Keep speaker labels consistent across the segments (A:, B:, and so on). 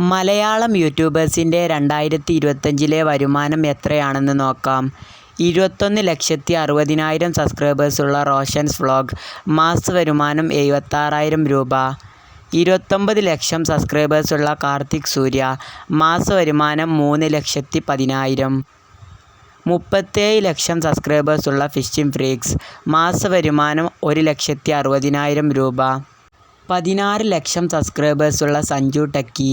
A: മലയാളം യൂട്യൂബേഴ്സിന്റെ രണ്ടായിരത്തി ഇരുപത്തഞ്ചിലെ വരുമാനം എത്രയാണെന്ന് നോക്കാം. ഇരുപത്തൊന്ന് ലക്ഷത്തി അറുപതിനായിരം സബ്സ്ക്രൈബേഴ്സുള്ള റോഷൻസ് വ്ളോഗ് മാസ വരുമാനം എഴുപത്താറായിരം രൂപ. ഇരുപത്തൊമ്പത് ലക്ഷം സബ്സ്ക്രൈബേഴ്സുള്ള കാർത്തിക് സൂര്യ മാസ വരുമാനം മൂന്ന് ലക്ഷത്തി പതിനായിരം. മുപ്പത്തേഴ് ലക്ഷം സബ്സ്ക്രൈബേഴ്സുള്ള ഫിഷിംഗ് ഫ്രീക്സ് മാസ വരുമാനം ഒരു ലക്ഷത്തി അറുപതിനായിരം രൂപ. പതിനാറ് ലക്ഷം സബ്സ്ക്രൈബേഴ്സുള്ള സഞ്ജു ടക്കി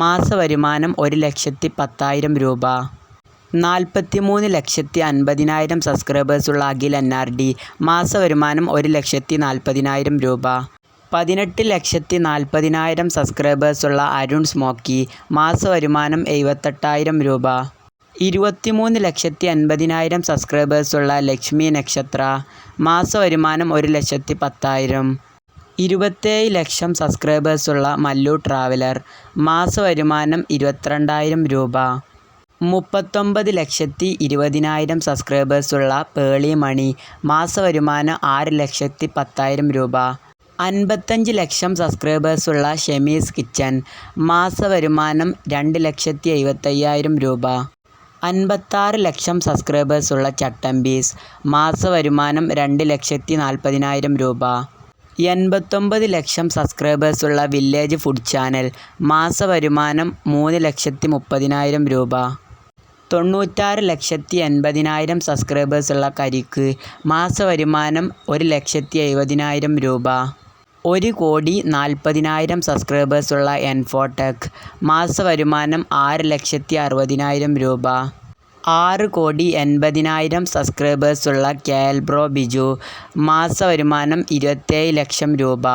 A: മാസ വരുമാനം ഒരു ലക്ഷത്തി പത്തായിരം രൂപ. നാൽപ്പത്തിമൂന്ന് ലക്ഷത്തി അൻപതിനായിരം സബ്സ്ക്രൈബേഴ്സുള്ള അഖിൽ എൻആർഡി മാസ വരുമാനം ഒരു ലക്ഷത്തി നാൽപ്പതിനായിരം രൂപ. പതിനെട്ട് ലക്ഷത്തി നാൽപ്പതിനായിരം സബ്സ്ക്രൈബേഴ്സുള്ള അരുൺ സ്മോക്കി മാസ വരുമാനം എഴുപത്തെട്ടായിരം രൂപ. ഇരുപത്തിമൂന്ന് ലക്ഷത്തി എൺപതിനായിരം സബ്സ്ക്രൈബേഴ്സുള്ള ലക്ഷ്മി നക്ഷത്ര മാസ വരുമാനം ഒരു ലക്ഷത്തി പത്തായിരം. ഇരുപത്തേഴ് ലക്ഷം സബ്സ്ക്രൈബേഴ്സുള്ള മല്ലു ട്രാവലർ മാസ വരുമാനം ഇരുപത്തിരണ്ടായിരം രൂപ. മുപ്പത്തൊമ്പത് ലക്ഷത്തി ഇരുപതിനായിരം സബ്സ്ക്രൈബേഴ്സുള്ള പേളി മണി മാസ വരുമാനം ആറ് ലക്ഷത്തി പത്തായിരം രൂപ. അൻപത്തഞ്ച് ലക്ഷം സബ്സ്ക്രൈബേഴ്സുള്ള ഷെമീസ് കിച്ചൻ മാസ വരുമാനം രണ്ട് ലക്ഷത്തി എഴുപത്തയ്യായിരം രൂപ. അൻപത്താറ് ലക്ഷം സബ്സ്ക്രൈബേഴ്സുള്ള ചട്ടമ്പീസ് മാസ വരുമാനം രണ്ട് ലക്ഷത്തി നാൽപ്പതിനായിരം രൂപ. എൺപത്തൊമ്പത് ലക്ഷം സബ്സ്ക്രൈബേഴ്സ് ഉള്ള വില്ലേജ് ഫുഡ് ചാനൽ മാസ വരുമാനം മൂന്ന് ലക്ഷത്തി മുപ്പതിനായിരം രൂപ. തൊണ്ണൂറ്റാറ് ലക്ഷത്തി എൺപതിനായിരം സബ്സ്ക്രൈബേഴ്സുള്ള കരിക്ക് മാസ വരുമാനം ഒരു ലക്ഷത്തി എഴുപതിനായിരം രൂപ. ഒരു കോടി നാൽപ്പതിനായിരം സബ്സ്ക്രൈബേഴ്സുള്ള എൻഫോടെക് മാസ വരുമാനം ആറ് ലക്ഷത്തി അറുപതിനായിരം രൂപ. ആറ് കോടി എൺപതിനായിരം സബ്സ്ക്രൈബേഴ്സുള്ള കെഎൽ ബ്രോ ബിജു മാസ വരുമാനം ഇരുപത്തേഴ് ലക്ഷം രൂപ.